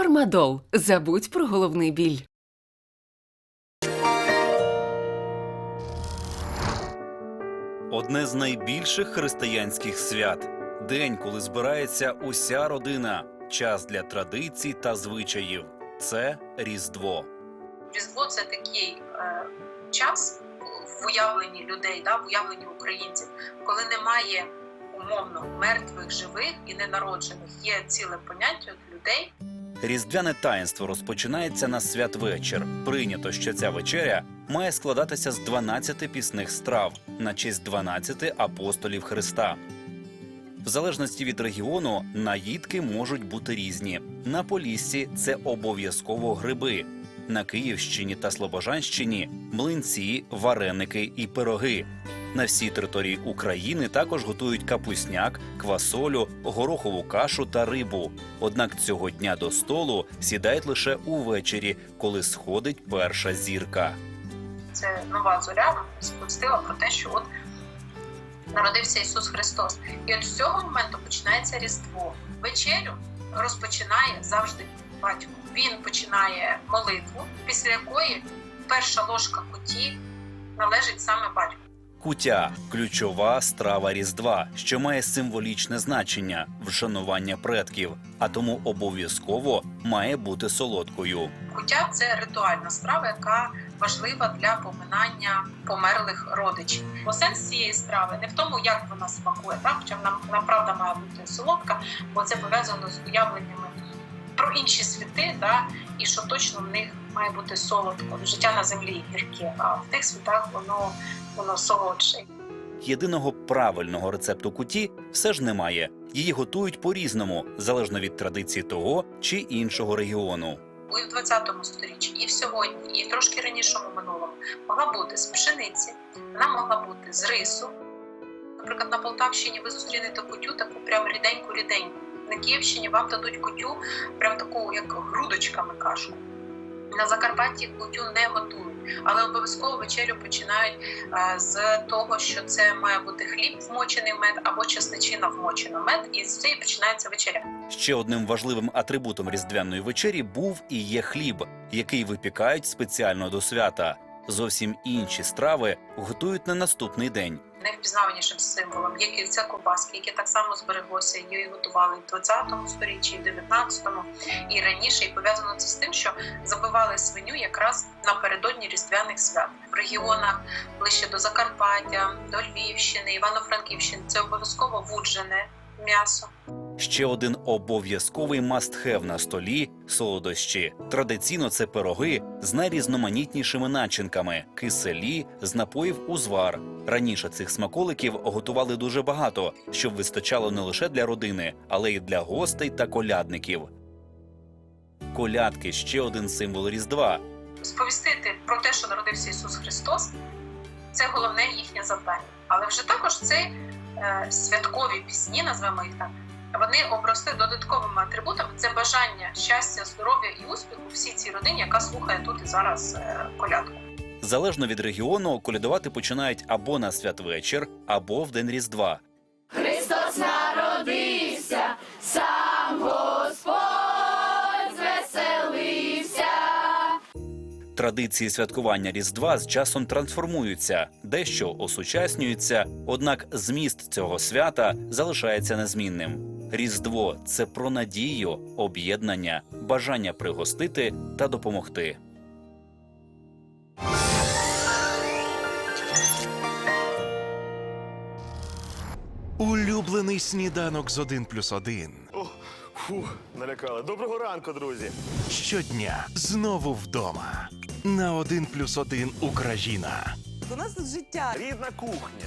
Фармадол. Забудь про головний біль. Одне з найбільших християнських свят день, коли збирається уся родина, час для традицій та звичаїв. Це Різдво. Різдво це такий е, час в уявленні людей, да, в уявленні українців, коли немає умовно мертвих, живих і ненароджених. Є ціле поняття людей. Різдвяне таїнство розпочинається на святвечір. Прийнято, що ця вечеря має складатися з 12 пісних страв на честь 12 апостолів Христа. В залежності від регіону наїдки можуть бути різні. На Поліссі це обов'язково гриби. На Київщині та Слобожанщині млинці, вареники і пироги. На всій території України також готують капусняк, квасолю, горохову кашу та рибу. Однак цього дня до столу сідають лише увечері, коли сходить перша зірка. Це нова зоря сповістила про те, що от народився Ісус Христос. І от з цього моменту починається Різдво. Вечерю розпочинає завжди батько. Він починає молитву, після якої перша ложка куті належить саме батьку. Кутя ключова страва Різдва, що має символічне значення вшанування предків, а тому обов'язково має бути солодкою. Куття це ритуальна страва, яка важлива для поминання померлих родичів. Бо сенс цієї страви не в тому, як вона смакує, так? хоча вона, вона правда має бути солодка, бо це пов'язано з уявленнями про інші світи, да? І що точно в них має бути солодко. Життя на землі гірке, а в тих світах воно, воно солодше. Єдиного правильного рецепту куті все ж немає. Її готують по-різному, залежно від традиції того чи іншого регіону. і в 20 сторіччі, і в сьогодні, і в трошки ранішому минулому могла бути з пшениці, вона могла бути з рису. Наприклад, на Полтавщині ви зустрінете кутю таку прям ріденьку ріденьку. На Київщині вам дадуть кутю, прям таку, як грудочками кашку. На Закарпатті кутю не готують, але обов'язково вечерю починають е, з того, що це має бути хліб вмочений в мед або чесничина вмочена в мед, і з цієї починається вечеря. Ще одним важливим атрибутом різдвяної вечері був і є хліб, який випікають спеціально до свята. Зовсім інші страви готують на наступний день. найвпізнаванішим символом є кільце ковбаски, яке так само збереглося, її готували і в 20 сторіччі, і в 19-му, і раніше. І пов'язано це з тим, що забивали свиню якраз напередодні різдвяних свят в регіонах ближче до Закарпаття, до Львівщини, Івано-Франківщини. Це обов'язково вуджене м'ясо. Ще один обов'язковий мастхев на столі солодощі. Традиційно це пироги з найрізноманітнішими начинками, киселі з напоїв узвар. Раніше цих смаколиків готували дуже багато, щоб вистачало не лише для родини, але й для гостей та колядників. Колядки ще один символ Різдва. Сповістити про те, що народився Ісус Христос, це головне їхнє завдання. Але вже також це е, святкові пісні, назвемо їх так. Вони обросли додатковими атрибутами. Це бажання щастя, здоров'я і успіху всій цій родині, яка слухає тут і зараз е, колядку. Залежно від регіону, колядувати починають або на святвечір, або в день Різдва. Христос народився, сам Господь звеселився. Традиції святкування Різдва з часом трансформуються, дещо осучаснюються, однак зміст цього свята залишається незмінним. Різдво це про надію, об'єднання, бажання пригостити та допомогти. Улюблений сніданок з 1 плюс 1. О, фу, налякали. Доброго ранку, друзі. Щодня знову вдома. На 1 плюс 1 Україна У нас тут життя. Рідна кухня,